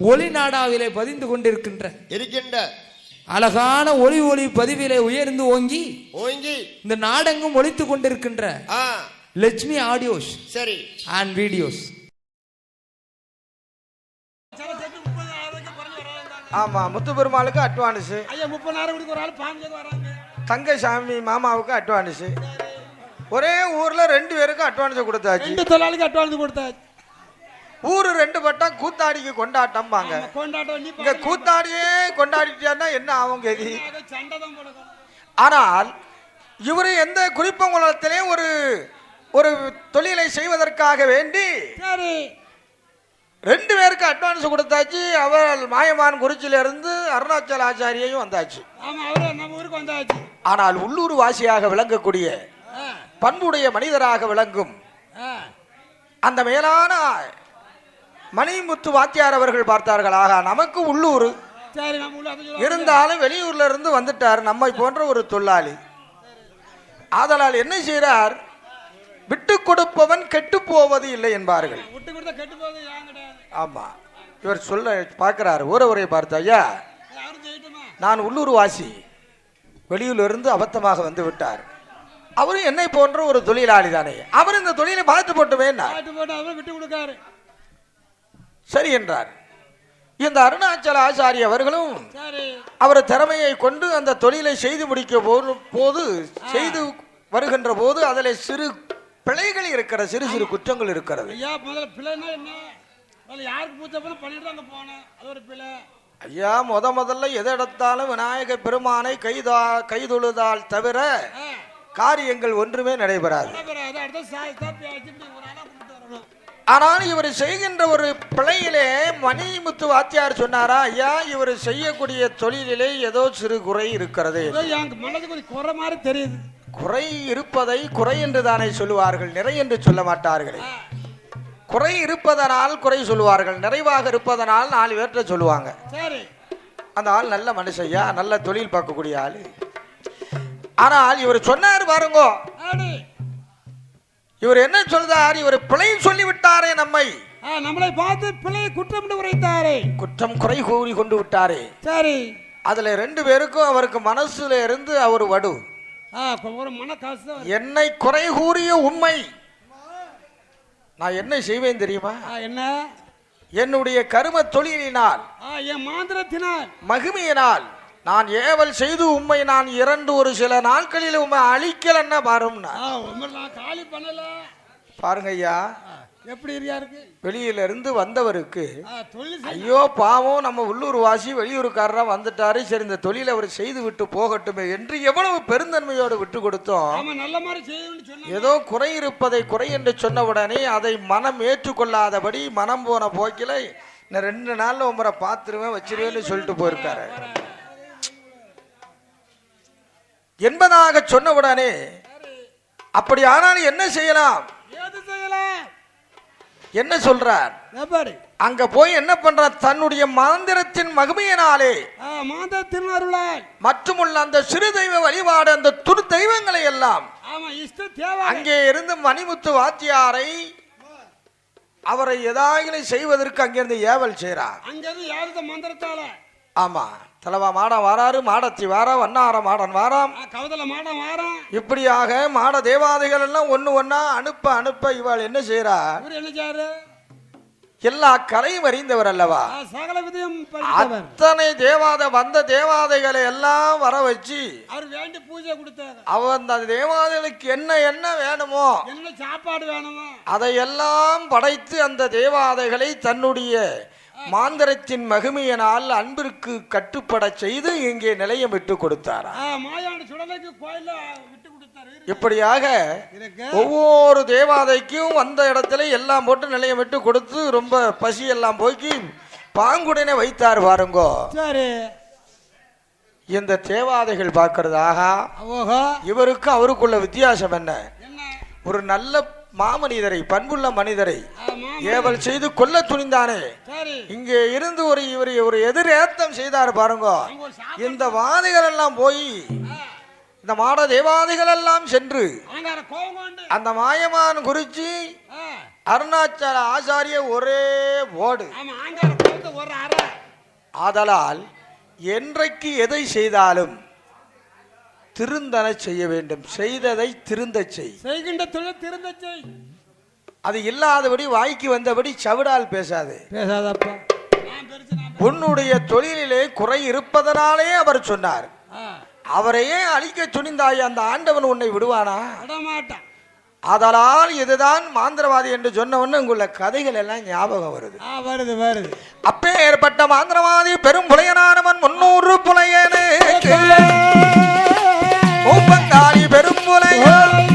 ஒளி நாடாவிலே பதிந்து கொண்டிருக்கின்ற இருக்கின்ற அழகான ஒளி ஒளி பதிவிலே உயர்ந்து ஓங்கி ஓங்கி இந்த நாடெங்கும் ஒலித்துக் கொண்டிருக்கின்ற ஆ. லட்சுமி ஆடியோஸ் சரி. அண்ட் வீடியோஸ் ஆமா முத்து பெருமாளுக்கு அட்வான்ஸு ஐயா முப்பதாயிரம் கொடுக்க ஒரு ஆள் பாஞ்சு வராங்க. தங்கசாமி மாமாவுக்கு அட்வான்ஸு ஒரே ஊர்ல ரெண்டு பேருக்கும் அட்வான்ஸ் கொடுத்தாச்சு. ரெண்டு தொழிலாளிக்கு அட்வான்ஸ் கொடுத்தாச்சு. ஊரு ரெண்டு பட்டம் கூத்தாடிக்கு கொண்டாட்டம் நீ இங்க கூத்தாடியே கொண்டாடிட்டான்னா என்ன ஆகும் கதி? ஆனால் இவர் எந்த குறிப்பங்குளத்திலே ஒரு ஒரு தொழிலை செய்வதற்காக வேண்டி ரெண்டு பேருக்கு அட்வான்ஸ் கொடுத்தாச்சு. அவர் மாயமான் குறிச்சியில இருந்து அருணாச்சல ஆச்சாரியையும் வந்தாச்சு. ஆனால் உள்ளூர் வாசியாக விளங்கக்கூடிய பண்புடைய மனிதராக விளங்கும். அந்த மேலான மணிமுத்து வாத்தியார் அவர்கள் பார்த்தார்கள் ஆகா நமக்கு உள்ளூர். இருந்தாலும் வெளியூர்ல இருந்து வந்துட்டார் நம்மை போன்ற ஒரு தொழிலாளி. ஆதலால் என்ன செய்கிறார் விட்டு கொடுப்பவன் கெட்டு போவது இல்லை என்பார்கள். ஆமா. இவர் சொல்ல பார்க்கிறார் ஊர உரை பார்த்த ஐயா நான் உள்ளூர் வாசி வெளியூர்ல இருந்து அபத்தமாக வந்து விட்டார். அவரும் என்னை போன்ற ஒரு தொழிலாளி தானே. அவர் இந்த தொழிலை பார்த்து போட்டுமே பாட்டு போட்டு அவரும் விட்டு கொடுக்காரு. சரி என்றார். இந்த அருணாச்சல ஆச்சாரி அவர்களும் அவர் திறமையை கொண்டு அந்த தொழிலை செய்து முடிக்க போது செய்து வருகின்ற போது அதில் சிறு பிழைகள் இருக்கிற சிறு சிறு குற்றங்கள் இருக்கிறது. ஐயா முதல்ல பிள்ளைன்னா என்ன? முதல்ல யாருக்கு பூச்ச போல பண்ணிட்டு அங்க போனேன் அது ஒரு பிள்ளை ஐயா முத முதல்ல எதை எடுத்தாலும் விநாயக பெருமானை கைதா கைதொழுதால் தவிர காரியங்கள் ஒன்றுமே நடைபெறாது. ஆனால் இவர் செய்கின்ற ஒரு பிழையிலே மணிமுத்து வாத்தியார் சொன்னாரா ஐயா இவர் செய்யக்கூடிய தொழிலிலே ஏதோ சிறு குறை இருக்கிறது. மனதுக்கு குறை மாதிரி தெரியுது. குறை இருப்பதை குறை என்று தானே சொல்லுவார்கள் நிறை என்று சொல்ல மாட்டார்களே. குறை இருப்பதனால் குறை சொல்லுவார்கள் நிறைவாக இருப்பதனால் நாலு பேர்கிட்ட சொல்லுவாங்க. சரி. அந்த ஆள் நல்ல மனுஷையா நல்ல தொழில் பார்க்கக்கூடிய ஆளு. ஆனால் இவர் சொன்னார் பாருங்க இவர் என்ன சொல்றார்? இவர் பிழை சொல்லி விட்டாரே நம்மை. ஆ, நம்மளை பார்த்து பிள்ளையை குற்றம் உரைத்தாரே. குற்றம் குறை கூறி கொண்டு விட்டாரே. சரி. அதுல ரெண்டு பேருக்கும் அவருக்கு மனசுல இருந்து அவர் வடு. என்னை குறை கூறிய உண்மை. நான் என்ன செய்வேன் தெரியுமா? என்ன? என்னுடைய கரும தொழிலினால் ஆ, என் மாந்திரத்தினால். மகிமையினால் நான் ஏவல் செய்து உண்மை நான் இரண்டு ஒரு சில நாட்களில் உண்மை அழிக்கலன்னா பாரும்னா. உங்களை நான் காலி பண்ணல. பாருங்க ஐயா. எப்படி இருக்கியா இருக்கு? வெளியில இருந்து வந்தவருக்கு ஐயோ பாவம் நம்ம உள்ளூர் வாசி வெளியூருக்காரரா வந்துட்டாரு. சரி இந்த தொழிலை அவர் செய்து விட்டு போகட்டுமே என்று எவ்வளவு பெருந்தன்மையோடு விட்டு கொடுத்தோம். ஏதோ குறை இருப்பதை குறை என்று சொன்ன உடனே அதை மனம் ஏற்றுக்கொள்ளாதபடி மனம் போன போக்கில ரெண்டு நாள்ல உமரை பார்த்துருவேன் வச்சிருவேன்னு சொல்லிட்டு போயிருக்காரு. என்பதாக சொன்ன உடனே அப்படி ஆனாலும் என்ன செய்யலாம்? என்ன சொல்றார்? அங்க போய் என்ன பண்றார்? தன்னுடைய மந்திரத்தின் மகிமையினாலே மாந்திரத்தின் அருளால். மற்றுமுள்ள அந்த சிறு தெய்வ வழிபாடு அந்த துரு தெய்வங்களை எல்லாம் அங்கே இருந்து மணிமுத்து வாத்தியாரை அவரை ஏதாயிலும் செய்வதற்கு அங்கிருந்து ஏவல் செய்கிறார். அங்கிருந்து யாருத மந்திரத்தால. ஆமா. தலைவா மாடம் வாராரு மாடத்தி வாரா வண்ணார மாடன் வாராம். கவதல மாடம் வாரம் இப்படியாக மாட தேவாதைகள் எல்லாம் ஒண்ணு ஒண்ணா அனுப்ப அனுப்ப இவள் என்ன இவர் என்ன செய்யாரு எல்லா கலையும் அறிந்தவர் அல்லவா? அத்தனை தேவாத வந்த தேவாதைகளை எல்லாம் வர வச்சு அவர் வேண்டி பூஜை கொடுத்தாரு. அவன் அந்த தேவாதைகளுக்கு என்ன என்ன வேணுமோ என்ன சாப்பாடு வேணுமோ? அதையெல்லாம் படைத்து அந்த தேவாதைகளை தன்னுடைய மாந்திரத்தின் மகிமையினால் அன்பிற்கு கட்டுப்பட செய்து இங்கே நிலையம் விட்டு கொடுத்தாரா. இப்படியாக ஒவ்வொரு தேவாதைக்கும் வந்த இடத்துல எல்லாம் போட்டு நிலையம் விட்டு கொடுத்து ரொம்ப பசி எல்லாம் போக்கி பாங்குடனே வைத்தார் பாருங்கோ. சரி. இந்த தேவாதைகள் பார்க்கறதாக ஓஹோ இவருக்கு அவருக்குள்ள வித்தியாசம் என்ன? ஒரு நல்ல மாமனிதரை பண்புள்ள மனிதரை ஏவல் செய்து கொல்ல துணிந்தானே? இங்கே இருந்து ஒரு இவர் ஒரு எதிரேத்தம் செய்தார் பாருங்க. இந்த வாதிகள் எல்லாம் போய் இந்த மாட தேவாதிகள் எல்லாம் சென்று அந்த மாயமான் குறிச்சி அருணாச்சல ஆசாரிய ஒரே ஓடு. ஆதலால் என்றைக்கு எதை செய்தாலும் திருந்தன செய்ய வேண்டும். செய்ததை திருந்தச் செய். செய்கின்ற தொழில் திருந்த செய். அது இல்லாதபடி வாய்க்கு வந்தபடி சவிடால் பேசாது. பேசாதப்பா. உன்னுடைய தொழிலிலே குறை இருப்பதனாலே அவர் சொன்னார். அவரையே அழிக்க துணிந்தாய் அந்த ஆண்டவன் உன்னை விடுவானா? விடமாட்டான் ஆதலால் இதுதான் மாந்திரவாதி என்று சொன்ன உடனே கதைகள் எல்லாம் ஞாபகம் வருது. ஆ வருது வருது. அப்பே ஏற்பட்ட மாந்திரவாதி பெரும் புலையனானவன் முன்னூறு புலையனு. மூப்பங்காளி பெரும் புலையன்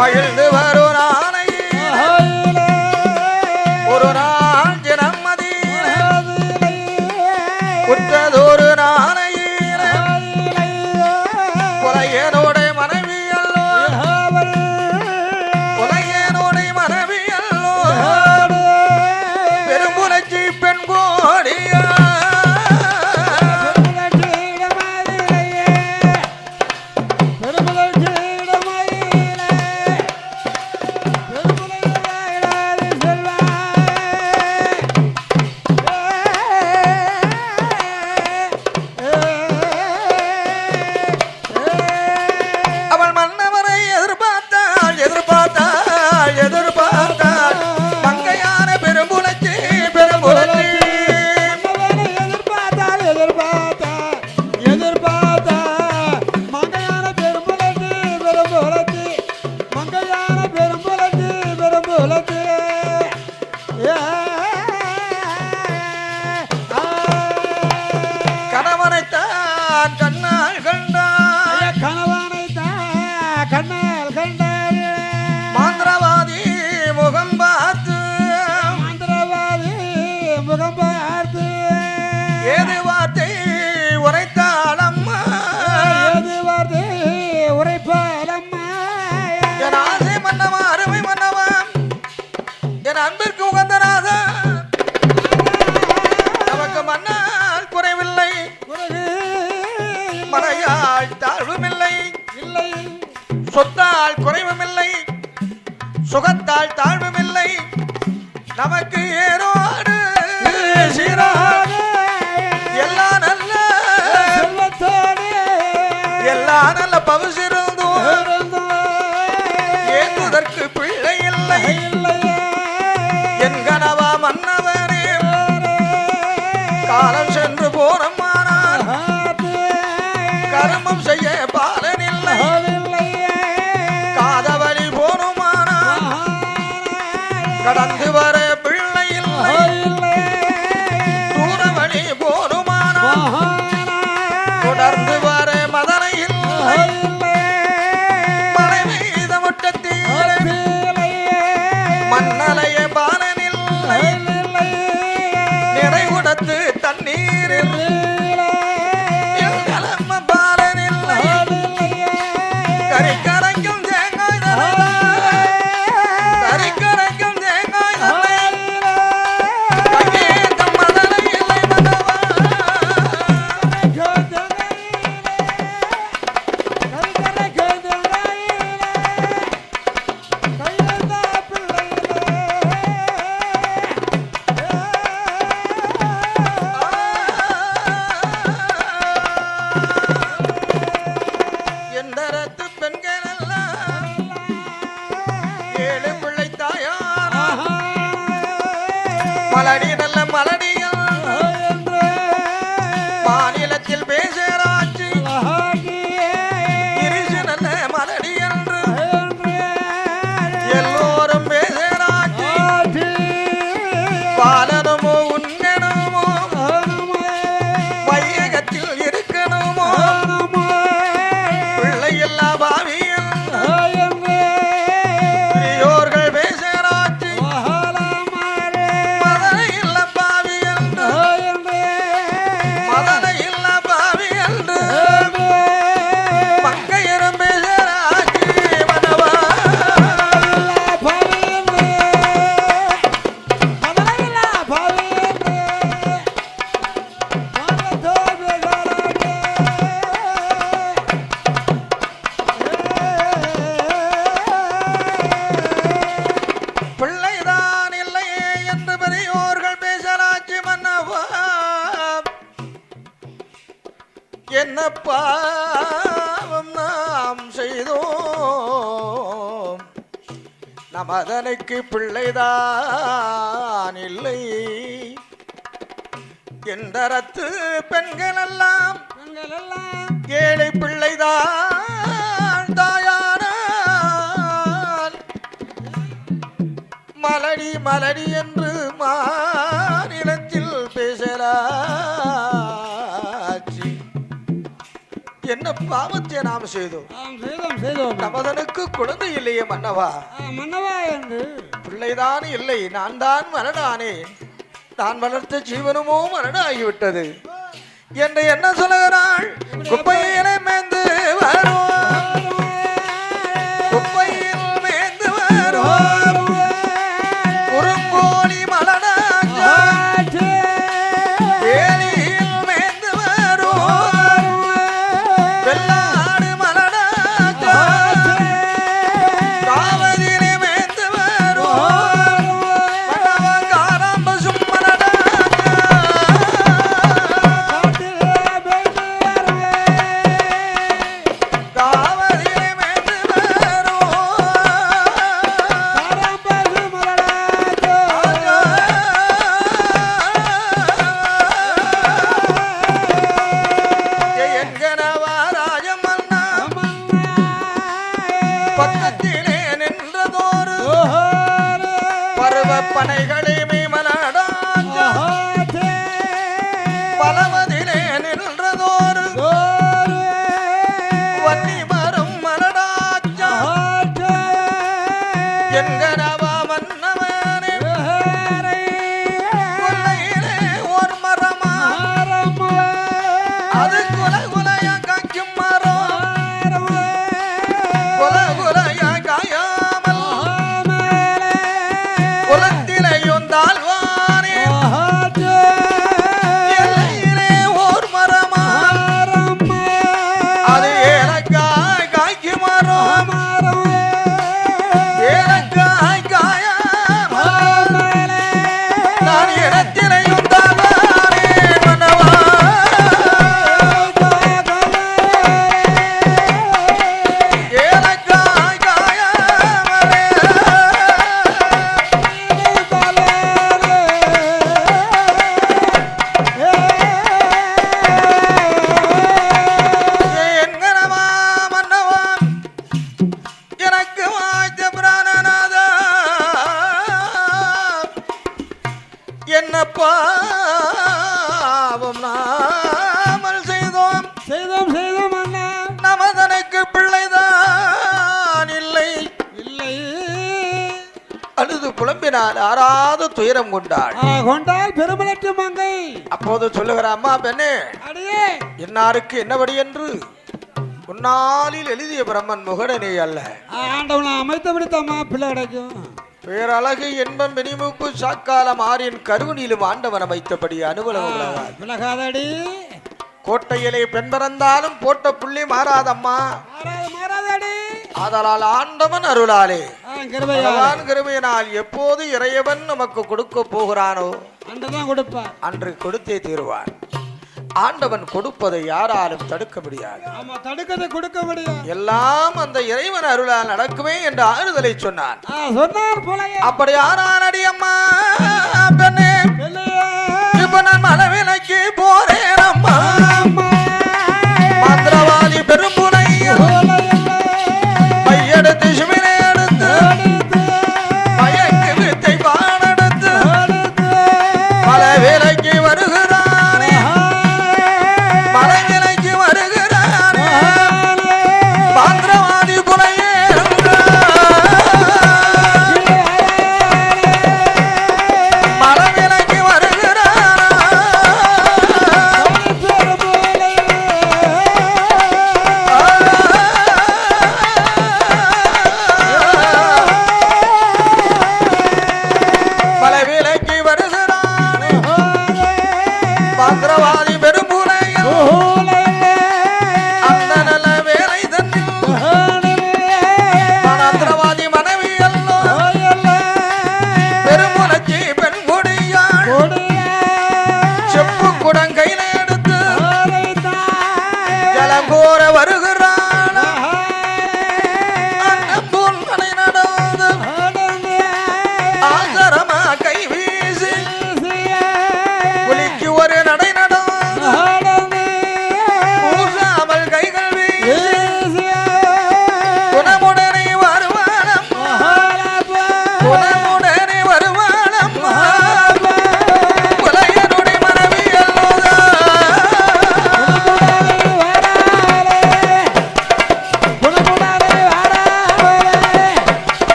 மகிழ்ந்து வரும் நமக்கு ஏறோடு சீராக எல்லா நல்ல. செல்வத்தோடு. எல்லா நல்ல பவுசிருந்தும் ஏங்குதற்கு பிள்ளை பெண்கள் நமதனுக்கு பிள்ளைதான் இல்லை. எந்தரத்து பெண்கள் எல்லாம் பெண்கள் எல்லாம் ஏழை பிள்ளைதான் தாயானால். மலடி மலடி என்று மாநிலத்தில் என்ன பாவத்தை நாம் செய்தோம்? ஆம் செய்தோம் செய்தோம். நமதனுக்கு குழந்தை இல்லையே மன்னவா? மன்னவா என்று. பிள்ளைதான் இல்லை நான் தான் மரணானே. நான் வளர்த்த ஜீவனமோ மரணாகிவிட்டது. என்று என்ன சொல்லுகிறாள்? குப்பையிலே மேந்து துயரம் கொண்டாள். ஆ, கொண்டால் பெருமலற்று மங்கை. அப்போது சொல்லுகிற அம்மா பெண்ணே அடியே. என்னாருக்கு என்னபடி என்று? உன்னாலில் எழுதிய பிரம்மன் முகடனே அல்ல. ஆண்டவனை அமைத்து விடுத்தம்மா பிள்ளை கிடைக்கும் பேரழகு என்பம் பெனிமுப்பு சாக்காலம் ஆரின் கருவனிலும் ஆண்டவன் அமைத்தபடி அனுபவம் விலகாதடி. கோட்டையிலே பெண் பிறந்தாலும் போட்ட புள்ளி மாறாதம்மா. மாறாது மாறாதடி. ஆதலால் ஆண்டவன் அருளாலே. கிருமையினால் எப்போது இறையவன் நமக்கு கொடுக்க போகிறானோ அன்று கொடுத்தே தீருவான் ஆண்டவன் கொடுப்பதை யாராலும் தடுக்க முடியாது. தடுக்கதை கொடுக்க முடியும் எல்லாம் அந்த இறைவன் அருளால் நடக்குமே என்று ஆறுதலை சொன்னான். சொன்னார் அப்படி ஆனான் அடி அம்மா பெண்ணே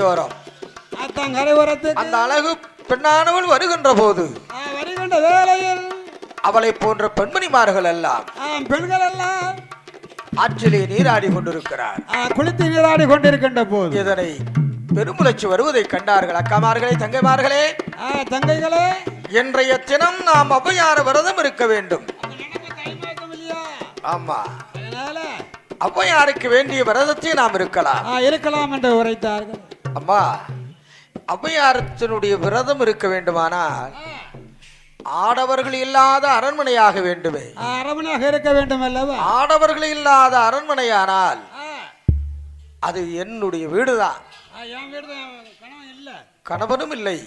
கரையோரம் ஆத்தான் அந்த அழகு பெண்ணானவள் வருகின்ற போது ஆ, வருகின்ற வேளையில் அவளை போன்ற பெண்மணிமார்கள் எல்லாம் பெண்கள் எல்லாம் ஆற்றிலே நீராடி கொண்டிருக்கிறார். குளித்து நீராடி கொண்டிருக்கின்ற போது இதனை பெருமுளைச்சு வருவதை கண்டார்கள் அக்காமார்களே தங்கைமார்களே. தங்கைகளே. இன்றைய தினம் நாம் அவ்வையார விரதம் இருக்க வேண்டும். ஆமா. அதனால ஔவையாருக்கு வேண்டிய விரதத்தை நாம் இருக்கலாம். இருக்கலாம் என்று உரைத்தார்கள். அம்மா ஔவையாரத்தினுடைய விரதம் இருக்க வேண்டுமானால் ஆடவர்கள் இல்லாத அரண்மனையாக வேண்டுமே. அரவணையாக இருக்க வேண்டும் அல்லவா? ஆடவர்கள் இல்லாத அரண்மனையானால் அது என்னுடைய வீடுதான். ஆ, என் வீடு தான் கணவன் இல்லை. கணவனும் இல்லை.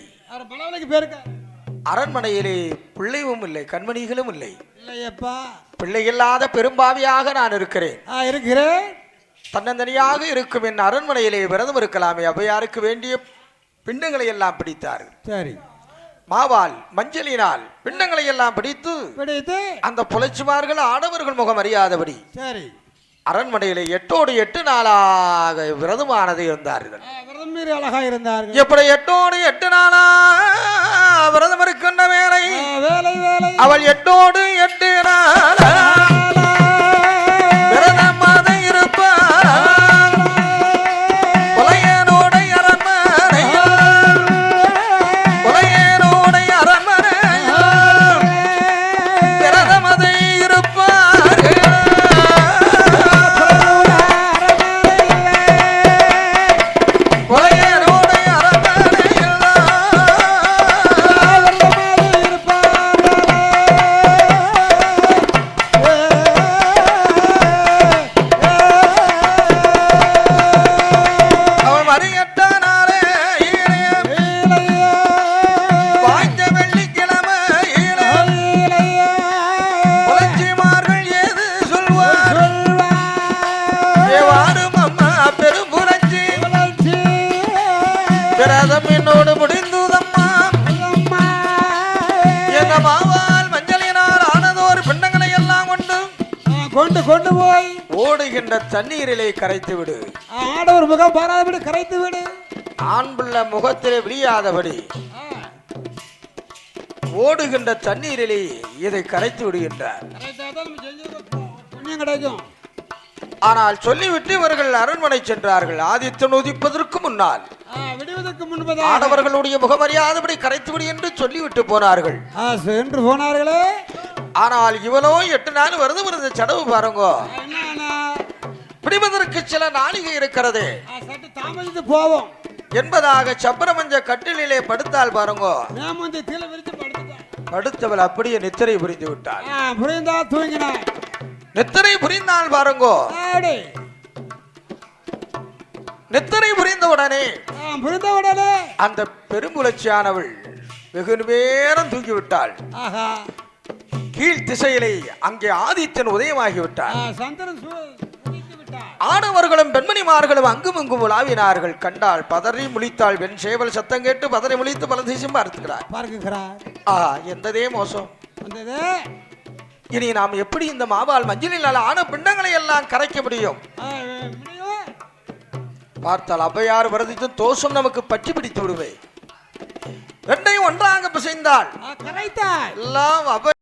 அரண்மனையிலே பிள்ளையும் இல்லை கண்மணிகளும் இல்லை. இல்லையப்பா. பிள்ளை இல்லாத பெரும்பாவியாக நான் இருக்கிறேன். ஆ இருக்கிறேன். தன்னந்தனியாக இருக்கும் என் அரண்மனையிலே விரதம் இருக்கலாமே. ஔவையாருக்கு வேண்டிய பிண்டங்களை எல்லாம் பிடித்தார்கள். சரி. மாவால் மஞ்சளினால் பிண்டங்களை எல்லாம் பிடித்து பிடித்து அந்த புலைச்சுமார்கள் ஆடவர்கள் முகம் அறியாதபடி சரி. அரண்மனையிலே எட்டோடு எட்டு நாளாக விரதமானது இருந்தார்கள். அழகா இருந்தார்கள். எப்படி எட்டோடு எட்டு நாளா விரதம் இருக்கின்ற வேலை அவள் எட்டோடு எட்டு நாளா தண்ணீரிலே கரைத்து விடு. ஆடவர் முகம் பாராதபடி கரைத்து விடு. ஆண் பிள்ளை முகத்திலே விழியாதபடி ஓடுகின்ற தண்ணீரிலே இதை கரைத்து விடுகின்றார். கிடைக்கும். ஆனால் சொல்லிவிட்டு இவர்கள் அரண்மனை சென்றார்கள். ஆதித்தன் உதிப்பதற்கு முன்னால். ஆடவர்களுடைய முகமறியாதபடி கரைத்து விடு என்று சொல்லிவிட்டு போனார்கள். சென்று போனார்களே. ஆனால் இவனோ எட்டு நாள் விரதம் இருந்த சடவு பாருங்க. பிடிப்பதற்கு சில நாளிகை இருக்கிறது. தாமதித்து போவோம். என்பதாக சப்பரமஞ்ச கட்டிலே படுத்தால் பாருங்க. படுத்தவள் அப்படியே நித்திரை புரிந்து விட்டாள். புரிந்தா தூங்கினான் நித்திரை புரிந்தால் பாருங்க. நித்திரை புரிந்த உடனே புரிந்த உடனே. அந்த பெருங்குளச்சியானவள் வெகு நேரம் தூங்கிவிட்டாள். கீழ் திசையிலே அங்கே ஆதித்தன் உதயமாகி ஆ, விட்டார் சந்திரன் ஆடவர்களும் பெண்மணிமார்களும் அங்கும் இங்கும் உலாவினார்கள். கண்டால் பதறி முழித்தாள் வெண் சேவல் சத்தம் கேட்டு பதறி முழித்து பல திசையும் பார்த்துக்கிறார். பார்க்குகிறார். ஆ எந்ததே மோசம். வந்தது. இனி நாம் எப்படி இந்த மாவால் மஞ்சளினால் ஆன பிண்டங்களை எல்லாம் கரைக்க முடியும்? பார்த்தால் அவ்வையார் விரதித்து தோஷம் நமக்கு பற்றி பிடித்து விடுவே. ரெண்டையும் ஒன்றாக பிசைந்தால் எல்லாம் அவ்வை